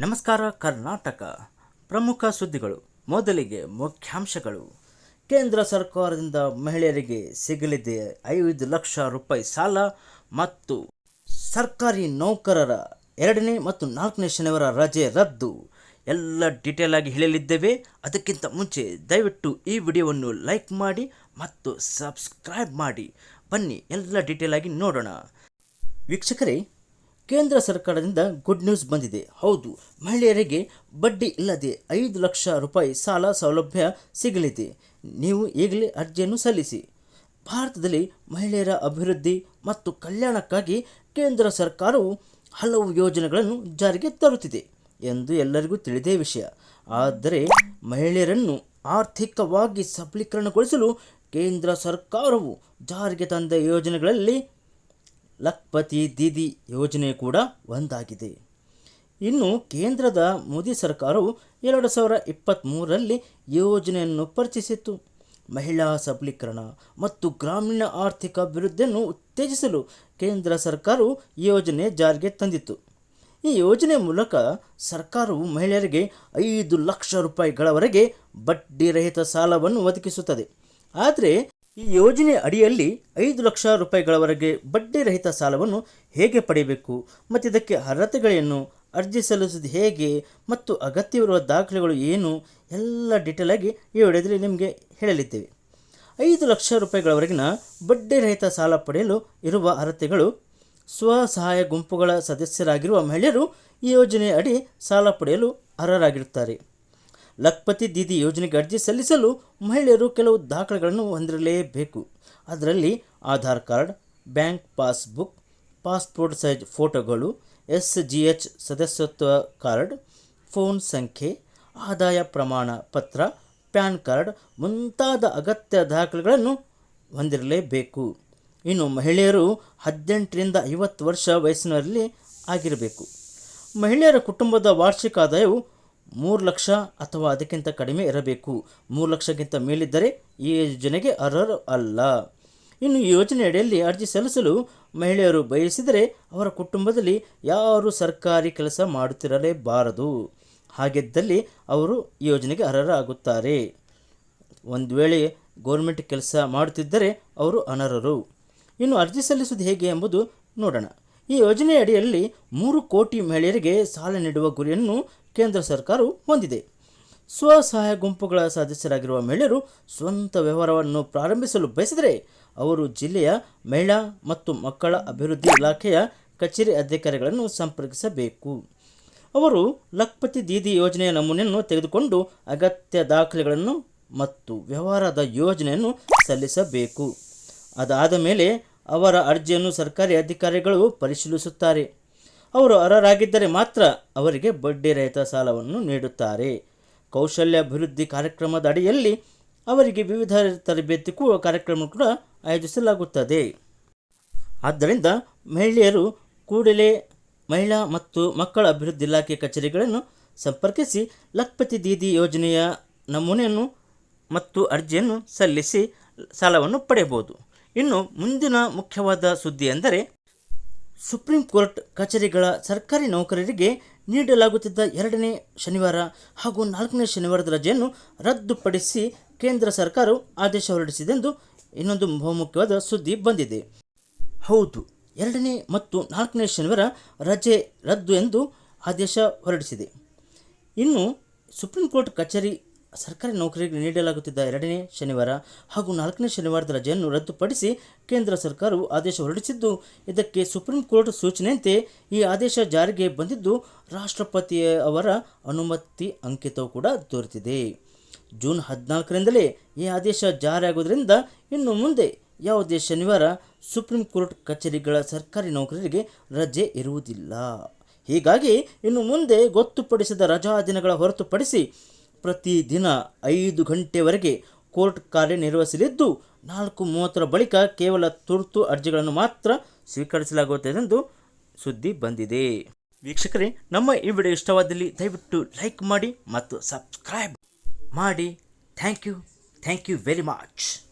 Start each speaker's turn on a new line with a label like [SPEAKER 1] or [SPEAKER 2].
[SPEAKER 1] ನಮಸ್ಕಾರ ಕರ್ನಾಟಕ. ಪ್ರಮುಖ ಸುದ್ದಿಗಳು, ಮೊದಲಿಗೆ ಮುಖ್ಯಾಂಶಗಳು. ಕೇಂದ್ರ ಸರ್ಕಾರದಿಂದ ಮಹಿಳೆಯರಿಗೆ ಸಿಗಲಿದೆ ಐದು ಲಕ್ಷ ರೂಪಾಯಿ ಸಾಲ ಮತ್ತು ಸರ್ಕಾರಿ ನೌಕರರ ಎರಡನೇ ಮತ್ತು ನಾಲ್ಕನೇ ಶನಿವಾರ ರಜೆ ರದ್ದು. ಎಲ್ಲ ಡೀಟೇಲ್ ಆಗಿ ಹೇಳಲಿದ್ದೇವೆ. ಅದಕ್ಕಿಂತ ಮುಂಚೆ ದಯವಿಟ್ಟು ಈ ವಿಡಿಯೋವನ್ನು ಲೈಕ್ ಮಾಡಿ ಮತ್ತು ಸಬ್ಸ್ಕ್ರೈಬ್ ಮಾಡಿ. ಬನ್ನಿ, ಎಲ್ಲ ಡೀಟೇಲ್ ಆಗಿ ನೋಡೋಣ. ವೀಕ್ಷಕರೇ ಕೇಂದ್ರ ಸರ್ಕಾರದಿಂದ ಗುಡ್ ನ್ಯೂಸ್ ಬಂದಿದೆ. ಹೌದು, ಮಹಿಳೆಯರಿಗೆ ಬಡ್ಡಿ ಇಲ್ಲದೆ ಐದು ಲಕ್ಷ ರೂಪಾಯಿ ಸಾಲ ಸೌಲಭ್ಯ ಸಿಗಲಿದೆ. ನೀವು ಈಗಲೇ ಅರ್ಜಿಯನ್ನು ಸಲ್ಲಿಸಿ. ಭಾರತದಲ್ಲಿ ಮಹಿಳೆಯರ ಅಭಿವೃದ್ಧಿ ಮತ್ತು ಕಲ್ಯಾಣಕ್ಕಾಗಿ ಕೇಂದ್ರ ಸರ್ಕಾರವು ಹಲವು ಯೋಜನೆಗಳನ್ನು ಜಾರಿಗೆ ತರುತ್ತಿದೆ ಎಂದು ಎಲ್ಲರಿಗೂ ತಿಳಿದೇ ವಿಷಯ. ಆದರೆ ಮಹಿಳೆಯರನ್ನು ಆರ್ಥಿಕವಾಗಿ ಸಬಲೀಕರಣಗೊಳಿಸಲು ಕೇಂದ್ರ ಸರ್ಕಾರವು ಜಾರಿಗೆ ತಂದ ಯೋಜನೆಗಳಲ್ಲಿ ಲಖ್ಪತಿ ದೀದಿ ಯೋಜನೆ ಕೂಡ ಒಂದಾಗಿದೆ. ಇನ್ನು ಕೇಂದ್ರದ ಮೋದಿ ಸರ್ಕಾರವು ಎರಡು ಸಾವಿರ ಇಪ್ಪತ್ತ್ಮೂರರಲ್ಲಿ ಯೋಜನೆಯನ್ನು ಪರಿಚಯಿಸಿತ್ತು. ಮಹಿಳಾ ಸಬಲೀಕರಣ ಮತ್ತು ಗ್ರಾಮೀಣ ಆರ್ಥಿಕ ಅಭಿವೃದ್ಧಿಯನ್ನು ಉತ್ತೇಜಿಸಲು ಕೇಂದ್ರ ಸರ್ಕಾರವು ಈ ಯೋಜನೆ ಜಾರಿಗೆ ತಂದಿತ್ತು. ಈ ಯೋಜನೆ ಮೂಲಕ ಸರ್ಕಾರವು ಮಹಿಳೆಯರಿಗೆ ಐದು ಲಕ್ಷ ರೂಪಾಯಿಗಳವರೆಗೆ ಬಡ್ಡಿರಹಿತ ಸಾಲವನ್ನು ಒದಗಿಸುತ್ತದೆ. ಆದರೆ ಈ ಯೋಜನೆ ಅಡಿಯಲ್ಲಿ ಐದು ಲಕ್ಷ ರೂಪಾಯಿಗಳವರೆಗೆ ಬಡ್ಡಿ ರಹಿತ ಸಾಲವನ್ನು ಹೇಗೆ ಪಡೆಯಬೇಕು? ಮತ್ತು ಇದಕ್ಕೆ ಅರ್ಹತೆಗಳೇನು ಅರ್ಜಿ ಸಲ್ಲಿಸುವುದು ಹೇಗೆ? ಮತ್ತು ಅಗತ್ಯವಿರುವ ದಾಖಲೆಗಳು ಏನು? ಎಲ್ಲ ಡೀಟೇಲಾಗಿ ಆಗಿ ಈ ವಿಡಿಯೋದಲ್ಲಿ ನಿಮಗೆ ಹೇಳಲಿದ್ದೇವೆ. ಐದು ಲಕ್ಷ ರೂಪಾಯಿಗಳವರೆಗಿನ ಬಡ್ಡಿರಹಿತ ಸಾಲ ಪಡೆಯಲು ಇರುವ ಅರ್ಹತೆಗಳು. ಸ್ವಸಹಾಯ ಗುಂಪುಗಳ ಸದಸ್ಯರಾಗಿರುವ ಮಹಿಳೆಯರು ಈ ಯೋಜನೆಯ ಅಡಿ ಸಾಲ ಪಡೆಯಲು ಅರ್ಹರಾಗಿರುತ್ತಾರೆ. ಲಖ್ಪತಿ ದೀದಿ ಯೋಜನೆಗೆ ಅರ್ಜಿ ಸಲ್ಲಿಸಲು ಮಹಿಳೆಯರು ಕೆಲವು ದಾಖಲೆಗಳನ್ನು ಹೊಂದಿರಲೇಬೇಕು. ಅದರಲ್ಲಿ Aadhaar card, bank passbook, passport size ಫೋಟೋಗಳು, ಎಸ್ ಜಿ ಎಚ್ ಸದಸ್ಯತ್ವ ಕಾರ್ಡ್, ಫೋನ್ ಸಂಖ್ಯೆ, ಆದಾಯ ಪ್ರಮಾಣ ಪತ್ರ, ಪ್ಯಾನ್ ಕಾರ್ಡ್ ಮುಂತಾದ ಅಗತ್ಯ ದಾಖಲೆಗಳನ್ನು ಹೊಂದಿರಲೇಬೇಕು. ಇನ್ನು ಮಹಿಳೆಯರು ಹದಿನೆಂಟರಿಂದ ಐವತ್ತು ವರ್ಷ ವಯಸ್ಸಿನಲ್ಲಿ ಆಗಿರಬೇಕು. ಮಹಿಳೆಯರ ಕುಟುಂಬದ ವಾರ್ಷಿಕ ಆದಾಯವು ಮೂರು ಲಕ್ಷ ಅಥವಾ ಅದಕ್ಕಿಂತ ಕಡಿಮೆ ಇರಬೇಕು. ಮೂರು ಲಕ್ಷಕ್ಕಿಂತ ಮೇಲಿದ್ದರೆ ಈ ಯೋಜನೆಗೆ ಅರ್ಹರು ಅಲ್ಲ. ಇನ್ನು ಈ ಯೋಜನೆಯಡಿಯಲ್ಲಿ ಅರ್ಜಿ ಸಲ್ಲಿಸಲು ಮಹಿಳೆಯರು ಬಯಸಿದರೆ ಅವರ ಕುಟುಂಬದಲ್ಲಿ ಯಾರು ಸರ್ಕಾರಿ ಕೆಲಸ ಮಾಡುತ್ತಿರಲೇಬಾರದು. ಹಾಗಿದ್ದಲ್ಲಿ ಅವರು ಈ ಯೋಜನೆಗೆ ಅರ್ಹರಾಗುತ್ತಾರೆ. ಒಂದು ವೇಳೆ ಗೌರ್ಮೆಂಟ್ ಕೆಲಸ ಮಾಡುತ್ತಿದ್ದರೆ ಅವರು ಅನರ್ಹರು. ಇನ್ನು ಅರ್ಜಿ ಸಲ್ಲಿಸುವುದು ಹೇಗೆ ಎಂಬುದು ನೋಡೋಣ. ಈ ಯೋಜನೆಯ ಅಡಿಯಲ್ಲಿ ಮೂರು ಕೋಟಿ ಮಹಿಳೆಯರಿಗೆ ಸಾಲ ನೀಡುವ ಗುರಿಯನ್ನು ಕೇಂದ್ರ ಸರ್ಕಾರವು ಹೊಂದಿದೆ. ಸ್ವಸಹಾಯ ಗುಂಪುಗಳ ಸದಸ್ಯರಾಗಿರುವ ಮಹಿಳೆಯರು ಸ್ವಂತ ವ್ಯವಹಾರವನ್ನು ಪ್ರಾರಂಭಿಸಲು ಬಯಸಿದರೆ ಅವರು ಜಿಲ್ಲೆಯ ಮಹಿಳಾ ಮತ್ತು ಮಕ್ಕಳ ಅಭಿವೃದ್ಧಿ ಇಲಾಖೆಯ ಕಚೇರಿ ಅಧಿಕಾರಿಗಳನ್ನು ಸಂಪರ್ಕಿಸಬೇಕು. ಅವರು ಲಖ್ಪತಿ ದೀದಿ ಯೋಜನೆಯ ನಮೂನೆಯನ್ನು ತೆಗೆದುಕೊಂಡು ಅಗತ್ಯ ದಾಖಲೆಗಳನ್ನು ಮತ್ತು ವ್ಯವಹಾರದ ಯೋಜನೆಯನ್ನು ಸಲ್ಲಿಸಬೇಕು. ಅದಾದ ಮೇಲೆ ಅವರ ಅರ್ಜಿಯನ್ನು ಸರ್ಕಾರಿ ಅಧಿಕಾರಿಗಳು ಪರಿಶೀಲಿಸುತ್ತಾರೆ. ಅವರು ಅರ್ಹರಾಗಿದ್ದರೆ ಮಾತ್ರ ಅವರಿಗೆ ಬಡ್ಡಿ ರಹಿತ ಸಾಲವನ್ನು ನೀಡುತ್ತಾರೆ. ಕೌಶಲ್ಯ ಅಭಿವೃದ್ಧಿ ಕಾರ್ಯಕ್ರಮದ ಅಡಿಯಲ್ಲಿ ಅವರಿಗೆ ವಿವಿಧ ತರಬೇತಿ ಕೂ- ಕಾರ್ಯಕ್ರಮ ಕೂಡ ಆಯೋಜಿಸಲಾಗುತ್ತದೆ. ಆದ್ದರಿಂದ ಮಹಿಳೆಯರು ಕೂಡಲೇ ಮಹಿಳಾ ಮತ್ತು ಮಕ್ಕಳ ಅಭಿವೃದ್ಧಿ ಇಲಾಖೆ ಕಚೇರಿಗಳನ್ನು ಸಂಪರ್ಕಿಸಿ ಲಖ್ಪತಿ ದೀದಿ ಯೋಜನೆಯ ನಮೂನೆಯನ್ನು ಮತ್ತು ಅರ್ಜಿಯನ್ನು ಸಲ್ಲಿಸಿ ಸಾಲವನ್ನು ಪಡೆಯಬಹುದು. ಇನ್ನು ಮುಂದಿನ ಮುಖ್ಯವಾದ ಸುದ್ದಿ ಎಂದರೆ ಸುಪ್ರೀಂ ಕೋರ್ಟ್ ಕಚೇರಿಗಳ ಸರ್ಕಾರಿ ನೌಕರರಿಗೆ ನೀಡಲಾಗುತ್ತಿದ್ದ ಎರಡನೇ ಶನಿವಾರ ಹಾಗೂ ನಾಲ್ಕನೇ ಶನಿವಾರದ ರಜೆಯನ್ನು ರದ್ದುಪಡಿಸಿ ಕೇಂದ್ರ ಸರ್ಕಾರವು ಆದೇಶ ಹೊರಡಿಸಿದೆ ಎಂದು ಇನ್ನೊಂದು ಬಹುಮುಖ್ಯವಾದ ಸುದ್ದಿ ಬಂದಿದೆ. ಹೌದು, ಎರಡನೇ ಮತ್ತು ನಾಲ್ಕನೇ ಶನಿವಾರ ರಜೆ ರದ್ದು ಎಂದು ಆದೇಶ ಹೊರಡಿಸಿದೆ. ಇನ್ನು ಸುಪ್ರೀಂ ಕೋರ್ಟ್ ಕಚೇರಿ ಸರ್ಕಾರಿ ನೌಕರಿಗೆ ನೀಡಲಾಗುತ್ತಿದ್ದ ಎರಡನೇ ಶನಿವಾರ ಹಾಗೂ ನಾಲ್ಕನೇ ಶನಿವಾರದ ರಜೆಯನ್ನು ರದ್ದುಪಡಿಸಿ ಕೇಂದ್ರ ಸರ್ಕಾರವು ಆದೇಶ ಹೊರಡಿಸಿದ್ದು, ಇದಕ್ಕೆ ಸುಪ್ರೀಂ ಕೋರ್ಟ್ ಸೂಚನೆಯಂತೆ ಈ ಆದೇಶ ಜಾರಿಗೆ ಬಂದಿದ್ದು, ರಾಷ್ಟ್ರಪತಿ ಅವರ ಅನುಮತಿ ಅಂಕಿತವು ಕೂಡ ದೊರೆತಿದೆ. ಜೂನ್ ಹದಿನಾಲ್ಕರಿಂದಲೇ ಈ ಆದೇಶ ಜಾರಿಯಾಗುವುದರಿಂದ ಇನ್ನು ಮುಂದೆ ಯಾವುದೇ ಶನಿವಾರ ಸುಪ್ರೀಂ ಕೋರ್ಟ್ ಕಚೇರಿಗಳ ಸರ್ಕಾರಿ ನೌಕರರಿಗೆ ರಜೆ ಇರುವುದಿಲ್ಲ. ಹೀಗಾಗಿ ಇನ್ನು ಮುಂದೆ ಗೊತ್ತುಪಡಿಸಿದ ರಜಾ ದಿನಗಳ ಹೊರತುಪಡಿಸಿ ಪ್ರತಿದಿನ ಐದು ಗಂಟೆವರೆಗೆ ಕೋರ್ಟ್ ಕಾರ್ಯನಿರ್ವಹಿಸಲಿದ್ದು, ನಾಲ್ಕು ಮೂವತ್ತರ ಬಳಿಕ ಕೇವಲ ತುರ್ತು ಅರ್ಜಿಗಳನ್ನು ಮಾತ್ರ ಸ್ವೀಕರಿಸಲಾಗುತ್ತದೆ ಎಂದು ಸುದ್ದಿ ಬಂದಿದೆ. ವೀಕ್ಷಕರೇ, ನಮ್ಮ ಈ ವಿಡಿಯೋ ಇಷ್ಟವಾದಲ್ಲಿ ದಯವಿಟ್ಟು ಲೈಕ್ ಮಾಡಿ ಮತ್ತು ಸಬ್ಸ್ಕ್ರೈಬ್ ಮಾಡಿ. Thank you. Thank you very much.